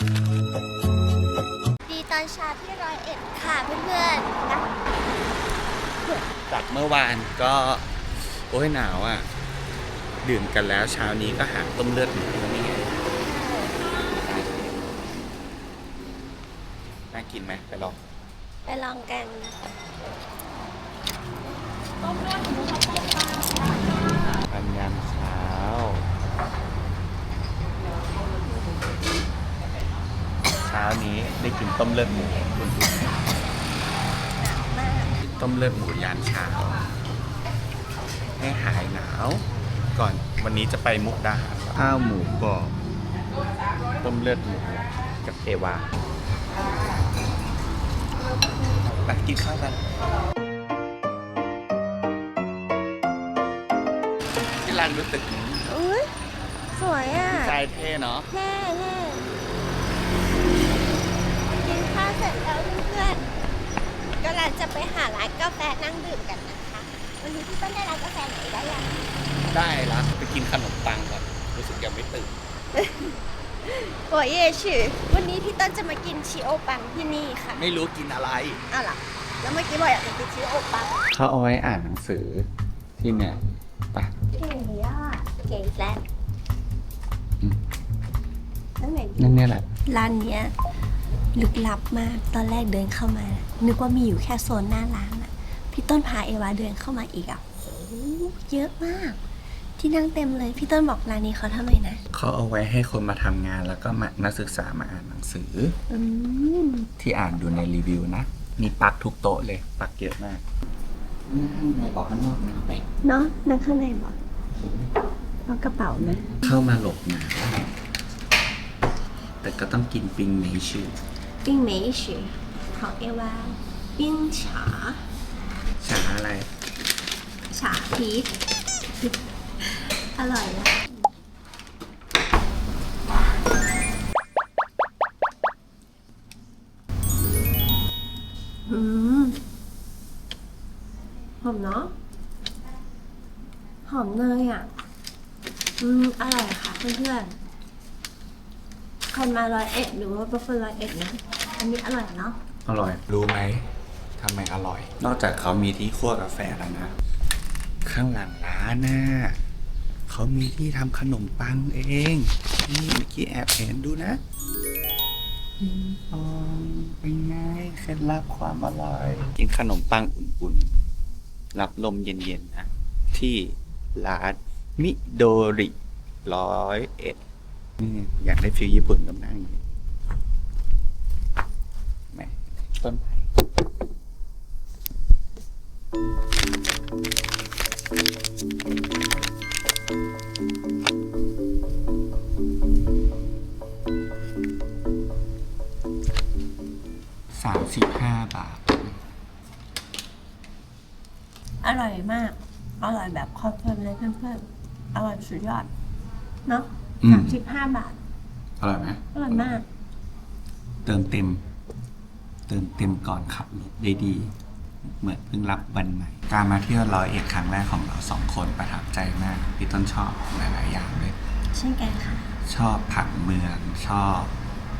ดีตอนเช้าที่ร้อยเอ็ดค่ะเพื่อนๆนะจากเมื่อวานก็ โอ้ยหนาวอะ ดื่มกันแล้วเช้านี้ก็หาต้มเลือดหมูแล้วนี่ไงน่ากินไหมไปลอง ไปลองกันปันยามเช้าเช้า นี้ได้กินต้มเลือดหมูคุณดูต้มเลือดหมูยามเช้าให้หายหนาว ก่อนวันนี้จะไปมุกดาหารข้าวหมูกรอบต้มเลือดหมูกับเอวาไปกินข้าวกันที่ร้านรู้สึกอุ้ยสวยอะใจเท่เนาะแน่แน่กินข้าวเสร็จแล้วเพื่อนๆกำลังจะไปหา ร้านกาแฟนั่งดื่มกันนะคะวันนี้พี่ต้นได้ร้านกาแฟไหนได้ยังได้ละไปกินขนมปังก่อนรู้สึกยังไม่ตื่นโอ้ยเย่ชื่อวันนี้พี่ต้นจะมากินชิโอปังที่นี่ค่ะไม่รู้กินอะไรอ้าวเหรอแล้วเมื่อกี้บอกอยากจะกินชิโอปังเขาเอาไว้อ่านหนังสือที่เนี่ยไปเก๋อะเก๋อีกแล้วอืมนั่นไหนดีนั่นเนี่ยแหละร้านเนี้ย ลึกลับมากตอนแรกเดินเข้ามา นึกว่ามีอยู่แค่โซนหน้าร้านอะพี่ต้นพาเอวาเดินเข้ามาอีกอะโหเยอะมาก ที่นั่งเต็มเลยพี่ต้นบอกร้านนี้เขาทำไมนะเขาเอาไว้ให้คนมาทำงานแล้วก็มานักศึกษามาอ่านหนังสือ อืมที่อ่านดูในรีวิวนะ มีปลักทุกโต๊ะเลยปลักเยอะมากในบอกข้างนอกนะไปเนาะนั่งข้างในบอกเอากระเป๋านะเข้ามาหลบหนาวแต่ก็ต้องกินปิงเมชื่อ ปิ้งเมชือของเอวาปิ้งฉาชาอะไร ฉาพีชอร่อยนะอืมหอมเนาะหอมเนยอะ อืม อร่อยค่ะเพื่อนๆ รมาร้อยเอ็ดหรือว่าเป็นคนร้อยเอ็ดนะอันนี้อร่อยเนาะอร่อย รู้ไหมทำไมอร่อย นอกจากเขามีที่คั่วกาแฟแล้วนะ ข้างหลังร้านน่ะเขามีที่ทำขนมปังเอง นี่เมื่อกี้แอบเห็นดูนะอมเป็นไงเคล็ดลับความอร่อย กินขนมปังอุ่นๆ รับลมเย็นๆนะ ที่ร้านมิโดริร้อยเอ็ด นี่อยากได้ฟิลญี่ปุ่นก็นั่งอย่างนี้แหม่ต้นไผ่สามสิบห้าบาท อร่อยมาก อร่อยแบบคอนเฟิร์มเลยเพื่อนๆ อร่อยสุดยอด เนาะ อืม สามสิบห้าบาทอร่อยไหมอร่อยมาก เติมเต็ม เติมเต็มก่อนขับรถได้ดี เหมือนเพิ่งรับวันใหม่ การมาเที่ยวร้อยเอ็ดครั้งแรกของเราสองคนประทับใจมากพี่ต้นชอบหลายๆอย่างเลย เช่นกันค่ะ ชอบผังเมืองชอบ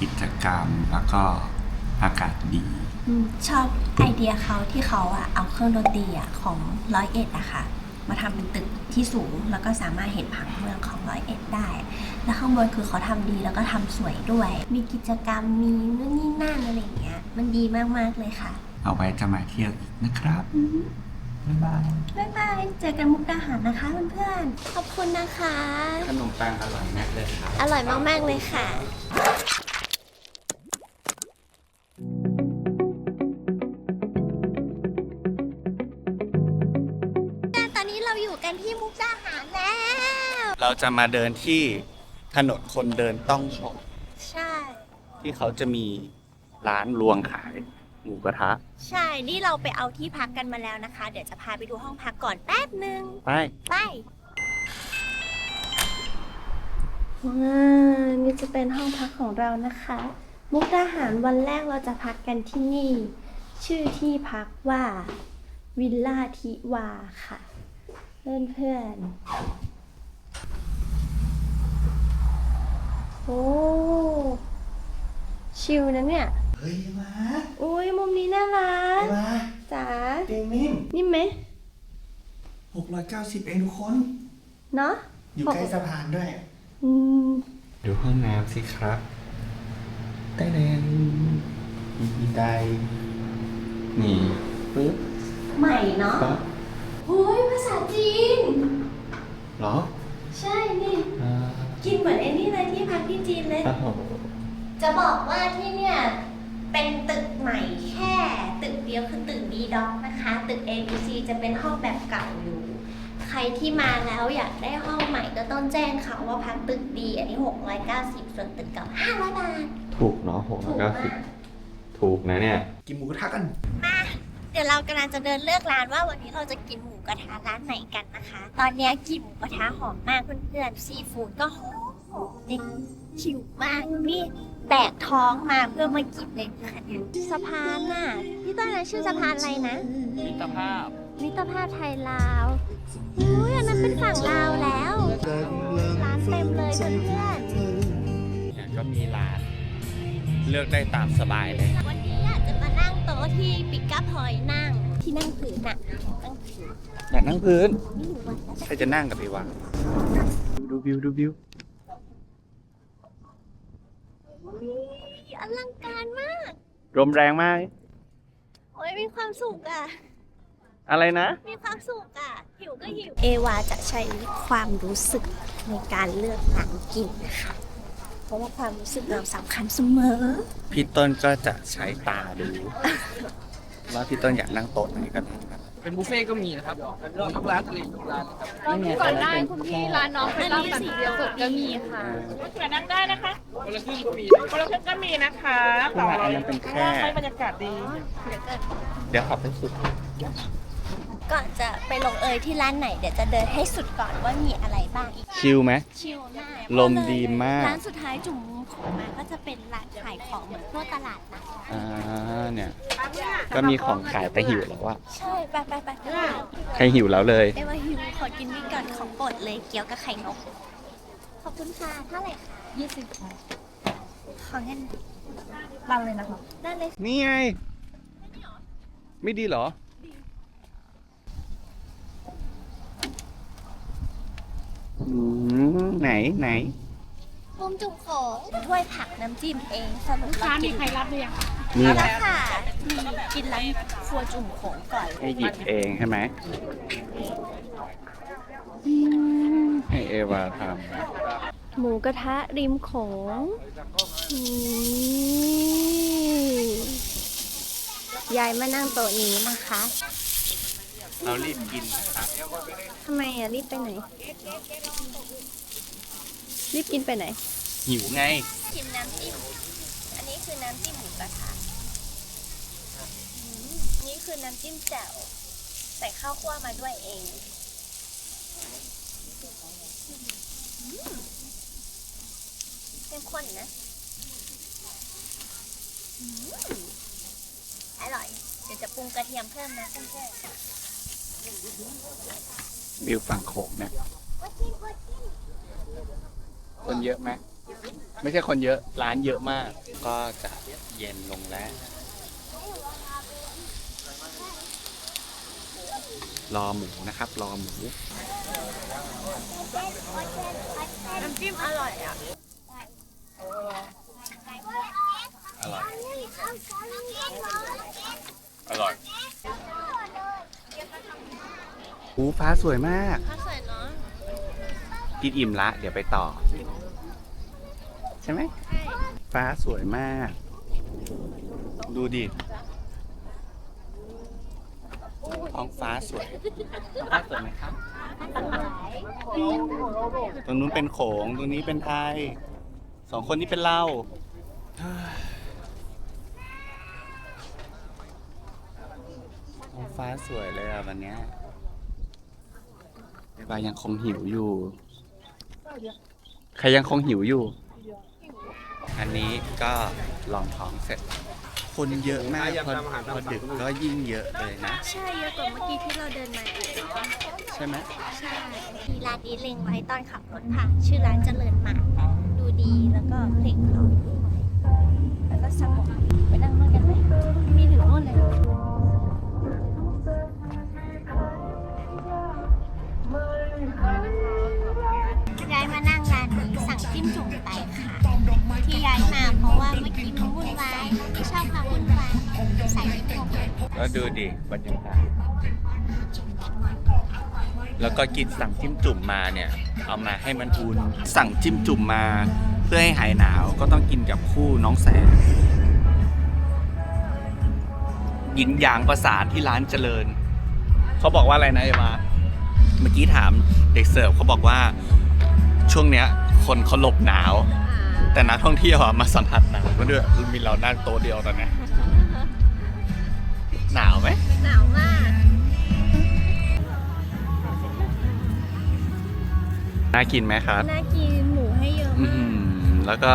กิจกรรมแล้วก็อากาศดี อืมชอบไอเดียเขาที่เขาอะเอาเครื่องดนตรีอะของร้อยเอ็ดอะค่ะ มาทำเป็นตึกที่สูง แล้วก็สามารถเห็นผังเมืองของร้อยเอ็ดได้ แล้วข้างบนคือเขาทำดีแล้วก็ทำสวยด้วย มีกิจกรรมมีนู่นนี่นั่นอะไรอย่างเงี้ย มันดีมากๆเลยค่ะ เอาไว้จะมาเที่ยวอีกนะครับบ๊ายบายบ๊ายบายเจอกันมุกดาหารนะคะเพื่อนๆขอบคุณนะคะ ขนมปังอร่อยมากเลยครับอร่อยมากๆเลยค่ะ จะมาเดินที่ถนนคนเดินต้องชมใช่ ที่เขาจะมีร้านรวงขายหมูกระทะใช่ นี่เราไปเอาที่พักกันมาแล้วนะคะ เดี๋ยวจะพาไปดูห้องพักก่อนแป๊บหนึ่งไปไป ว้านี่จะเป็นห้องพักของเรานะคะ มุกดาหารวันแรกเราจะพักกันที่นี่ ชื่อที่พักว่า วิลล่าทิวาค่ะ เพื่อนเพื่อนๆ โอ้ชิลนะเนี่ย เฮ้ยมาอุ้ยมุมนี้น่ารักมาจ๋าเตียงนิ่มนิ่มไหม690เองทุกคน เนาะอยู่ใกล้สะพานด้วย อืมดูห้องน้ำสิครับได้แดงมีบันไดนี่ปึ๊บใหม่เนาะปั๊บโอ้ยภาษาจีนเหรอ ใช่นี่ อ่า กินเหมือนไอ้นี่เลยที่พักที่จีนเลยอ้าวจะบอกว่าที่เนี่ย เป็นตึกใหม่แค่ ตึกเดียวคือตึก B Dock นะคะ ตึก ABC จะเป็นห้องแบบเก่าอยู่ ใครที่มาแล้วอยากได้ห้องใหม่ก็ต้องแจ้งเขาว่าพักตึกดีอันนี้ 690 ส่วนตึกเก่า500 บาท ถูกเนาะหกถูกเก้ามากสิบถูกนะเนี่ย กินหมูกระทะกัน มา เดี๋ยวเรากำลังจะเดินเลือกร้านว่าวันนี้เราจะกินหมูกระทะร้านไหนกันนะคะ ตอนนี้กลินหมูกระทะหอมมากเพื่อนๆซีฟู้ดก็หอมหอมเด็ดชิวมากนี่แตกท้องมาเพื่อมากินเลยค่ะเนี่ยสะพานน่ะพี่ต้นนะชื่อสะพานอะไรนะ มิตรภาพ มิตรภาพไทยลาวอุ้ยอันนั้นเป็นฝั่งลาวแล้ว ร้านเต็มเลยเพื่อนเนี่ยก็มีร้าน เลือกได้ตามสบายเลย ๆวันนี้อยากจะมานั่งโต๊ะ ที่ปิกกัพพอยนั่งที่นั่งผืนน่ะนั่งผืนอยากนั่งพื้น ไม่รู้ว่าจะใครจะนั่งกับอีวะดูวิวดูวิวอลังการมาก ลมแรงมาก โอ้ยมีความสุขอะ อะไรนะ มีความสุขอะ หิวก็หิว เอวาจะใช้ความรู้สึกในการเลือกร้านกินนะคะ เพราะว่าความรู้สึกเราสำคัญเสมอ พี่ต้นก็จะใช้ตาดู ว่าพี่ต้นอยากนั่งโต๊ะไหนก็ได้ครับเป็นบุฟเฟ่ต์ก็มีนะครับทุกร้านทะเลทุกร้านนะครับนี่ไงก่อนได้อัคุณพี่ร้านน้องเป็นร้านแบบเดียวสดก็มีค่ะ เผื่อนั่งได้นะคะคนละครึ่งก็มีคนละครึ่งก็มีนะคะข้างหลังอันนั้นเป็นแค่ ให้บรรยากาศดีเดี๋ยวเกิดเดี๋ยวขับไปสุด ก่อนจะไปลงเอยที่ร้านไหนเดี๋ยวจะเดินให้สุดก่อนว่ามีอะไรบ้างอีกชิลไหมชิลมากลมดีมาก ร้านสุดท้ายจุ่มมุม ของมาก็จะเป็นร้านขายของเหมือนพวกตลาดนะอ่าเนี่ย ก็มีของขายแต่หิวแล้วว่าใช่ไปไปไปใครหิวแล้วเลย เอว่าหิวขอกินนี่ก่อนของโปรดเลยเกี๊ยวกับไข่นก ขอบคุณค่ะเท่าไหร่คะยี่สิบขอเงินร้านเลยนะคะได้เลยนี่ไง ไม่ดีเหรอ อืมไหนไหน มุมจุ่มของถ้วยผักน้ำจิ้มเองสรุปร้านกิมีใครรับหรือยังคะนี่แล้วนะค่ะมีกินร้านครัวจุ่มของก่อนให้หยิบเองใช่ไหมให้เอวาทหมูกระทะริมโขงนี่ยายมานั่งโต๊ะนี้นะคะำเรารีบกินนะครับทำไมอะรีบไปไหน รีบกินไปไหน หิวไง ชิมน้ำจิ้ม อันนี้คือน้ำจิ้มหมูกระทะอืมนี่คือน้ำจิ้มแจ่วใส่ข้าวคั่วมาด้วยเองอืมเข้มข้นนะอืมอร่อย เดี๋ยวจะปรุงกระเทียมเพิ่มนะเพื่อนวิวฝั่งโขงเนี่ยๆว่าจิ้มว่าจิ้ม คนเยอะไหมไม่ใช่คนเยอะร้านเยอะมาก ก็จะเย็นลงแล้วรอหมูนะครับ รอหมูน้ำจิ้มอร่อยอะ อร่อย อร่อยหูฟ้าสวยมากข้าวสวยเนาะ กินอิ่มละ เดี๋ยวไปต่อใช่ไหม ฟ้าสวยมาก ดูดิท้องฟ้าสวยฟ้าสวยไหมครับตรงนู้นเป็นโขง ตรงนี้เป็นไทย สองคนนี้เป็นเราเฮ้ยท้องฟ้าสวยเลยอะวันเนี้ยเอวายังคงหิวอยู่ ใครยังคงหิวอยู่ อันนี้ก็ลองท้องเสร็จ คนเยอะมากพอพอดึกก็ยิ่งเยอะเลยนะ ใช่เยอะกว่าเมื่อกี้ที่เราเดินมาอีกเนาะใช่ไหมใช่มีร้านนี้เล็งไว้ตอนขับรถผ่านชื่อร้านเจริญหมากดูดีแล้วก็เพลงเพราะด้วยแล้วก็สงบไปนั่งนู่น แล้วดูดิบรรยากาศแล้วก็กินสั่งจิ้มจุ่มมาเนี่ย เอามาให้มันอุ่นสั่งจิ้มจุ่มมา เพื่อให้หายหนาวก็ต้องกินกับคู่น้องแสงยินยางประสานที่ร้านเจริญ เขาบอกว่าอะไรนะเอวาเมื่อกี้ถามเด็กเสิร์ฟเขาบอกว่าช่วงเนี้ย คนเขาหลบหนาว แต่นักท่องเที่ยวอะมาสัมผัสหนาวก็ด้วยมีเรานั่งโต๊ะเดียวตอนเนี้ย หนาวไหมหนาวมาก น่ากินไหมครับ น่ากินหมูให้เยอะอืมาก มแล้วก็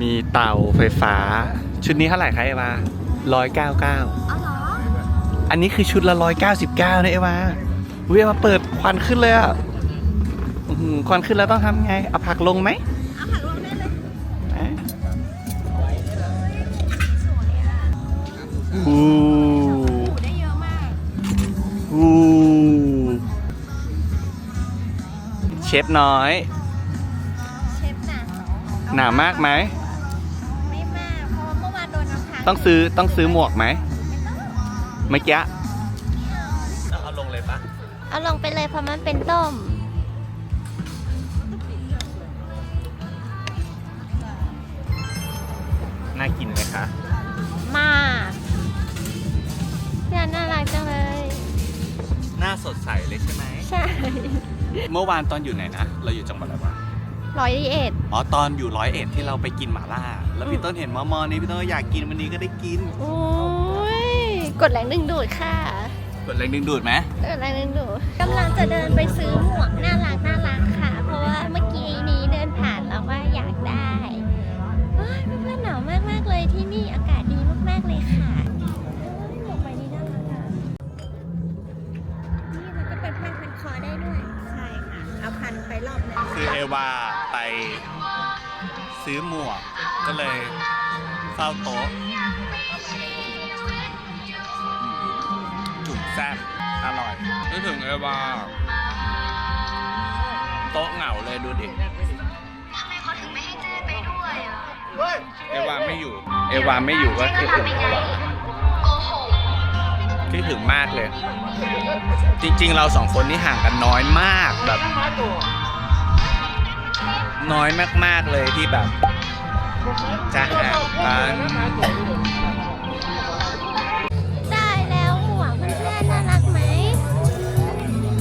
มีเตาไฟฟ้า ชุดนี้เท่าไหร่คะเอวาร้อยเก้าเก้าอ๋อเหรอ อันนี้คือชุดละร้อยเก้าสิบเก้านะเอวาเวียมาเปิดควันขึ้นเลยอะอื้อหือควันขึ้นแล้วต้องทำไง เอาผักลงไหม อู้หมูได้เยอะมาก อู้เชฟน้อย เชฟหนาหนามากไหม ไม่มากเพราะว่าเมื่อวานโดนน้ำค้างต้องซื้อต้องซื้อหมวกไหมเมื่อกี้เอาลงเลยปะเอาลงไปเลยเพราะมันเป็นต้ม น่ากินไหมคะ มาก พี่อันน่ารักจังเลย หน้าสดใสเลยใช่ไหม ใช่เมื่อวานตอนอยู่ไหนนะ เราอยู่จังหวัดอะไรวะ ร้อยเอ็ด อ๋อ ตอนอยู่ร้อยเอ็ดที่เราไปกินหม่าล่า แล้วพี่ต้นเห็นมอมอนี้พี่ต้นก็อยากกินวันนี้ก็ได้กินโอ้ยกดแรงดึงดูดค่ะเปิดแรงดึงดูดไหมกดแรงดึงดูดกำลังจะเดินไปซื้อ ซื้อหมวก ก็เลยเฝ้าโต๊ะจุ่มแซ่บอร่อย นึกถึงเอวาโต๊ะเหงาเลยดูดิเอวาไม่อยู่ เอวาไม่อยู่ก็คิดถึงเอวาคิดถึงมากเลย จริงๆ เราสองคนนี่ห่างกันน้อยมากแบบ น้อยมาก ๆ เลยที่แบบ จะห่างกัน ได้แล้วหมวกเพื่อนๆน่ารักไหม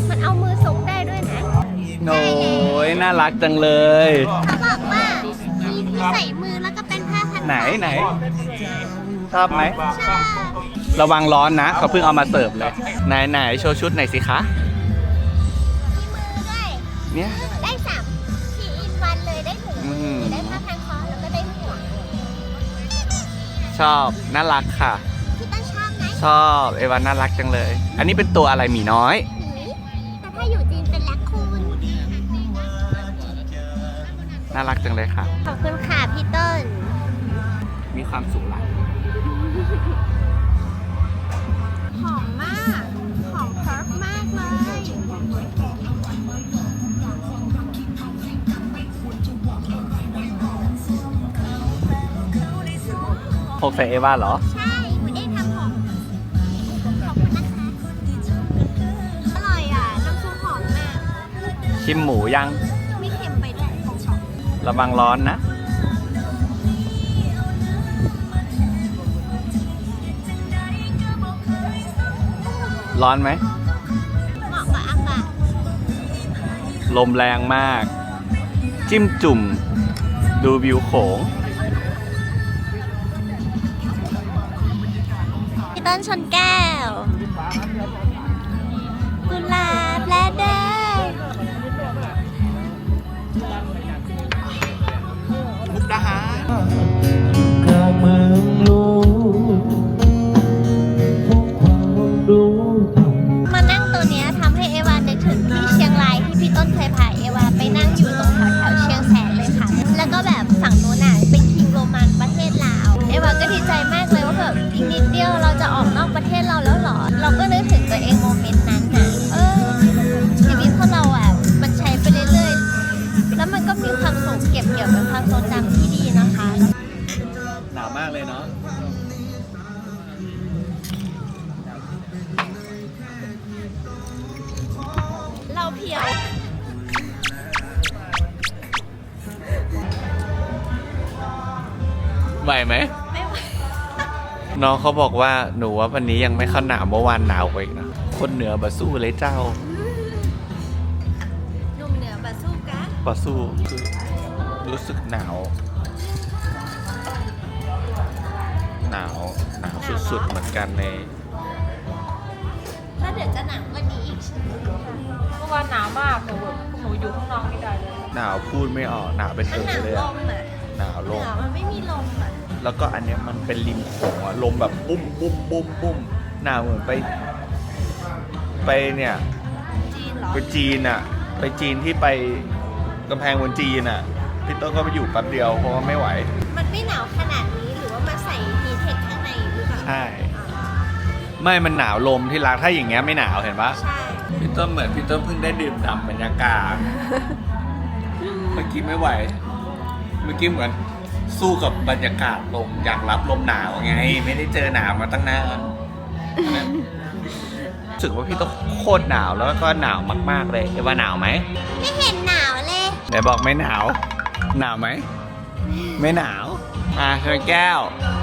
มันเอามือซุกได้ด้วยนะโอ้ยน่ารักจังเลย เขาบอกว่ามีที่ใส่มือแล้วก็เป็นผ้าพันคอไหนไหนชอบไหมใช่ระวังร้อนนะ เขาเพิ่งเอามาเสิร์ฟเลย ไหนไหนโชว์ชุดหน่อยสิคะ มีมือด้วยเนี่ย ชอบน่ารักค่ะพี่ต้นชอบไหมชอบเอวาน่ารักจังเลย อันนี้เป็นตัวอะไรหมีน้อย หมีแต่ถ้าอยู่จีนเป็นแรคคูนน่ารักจังเลยค่ะ ขอบคุณค่ะพี่ต้นมีความสุขหลาย หอมมาก กใส่เอวาเหรอ ใช่หนูเองทำหอมขอบคุณนะคะอร่อยอะ น้ำซุปหอมมาก ชิมหมูยังไม่เค็มไปด้วยของสองระวังร้อนนะ ร้อนไหม เหมาะกับอากาศลมแรงมาก จิ้มจุ่ม ดูวิวโขง ต้นชนแก้ว กุหลาบและแดง ไหวไหมไม่ไหวน้องเขาบอกว่าหนูว่าวันนี้ยังไม่เข้าหนาวเมื่อวานหนาวกว่าอีกนะคนเหนือบะสู้เลยเจ้าหนุ่มเหนือบาสู้กะบะสู้คือรู้สึกหนาว หนาวหนาวสุดๆเหมือนกันในแล้วเดี๋ยวจะหนาวกว่านี้อีกใช่ไหมเมื่อวานหนาวมากหนูแบบพวกหนูอยู่ข้างนอกไม่ได้เลยหนาวพูดไม่ออกหนาวเป็นมันเออหนาวเลยลอะมอะหนาวหลมนาวมันไม่มีลมอะ แล้วก็อันเนี้ยมันเป็นริมโขงอะลมแบบปุ้มปุ้มปุ้มปุ้มหนาวเหมือนไป ไปเนี่ยจีนเหรอไปจีนอะไปจีนที่ไปกำแพงบนจีนอะพี่ต้นก็ไปอยู่แป๊บเดียวเพราะว่าไม่ไหว มันไม่หนาวขนาดนี้หรือว่ามาใส่ฮีเทคข้างในหรือเปล่าใช่ ไม่มันหนาวลมที่รักถ้าอย่างเงี้ยไม่หนาวเห็นปะใช่ พี่ต้นเหมือนพี่ต้นเพิ่งได้ดื่มด่ำบรรยากาศ เมื่อกี้ไม่ไหว เมื่อกี้เหมือน สู้กับบรรยากาศลมอยากรับลมหนาวไง ไม่ได้เจอหนาวมาตั้งนานรู้สึกว่าพี่ต้องโคตรหนาวแล้วก็หนาวมากๆเลยเอว่าหนาวไหมไม่เห็นหนาวเลยไหนบอกไม่หนาว หนาวไหม ไม่หนาว อะเชิญแก้วห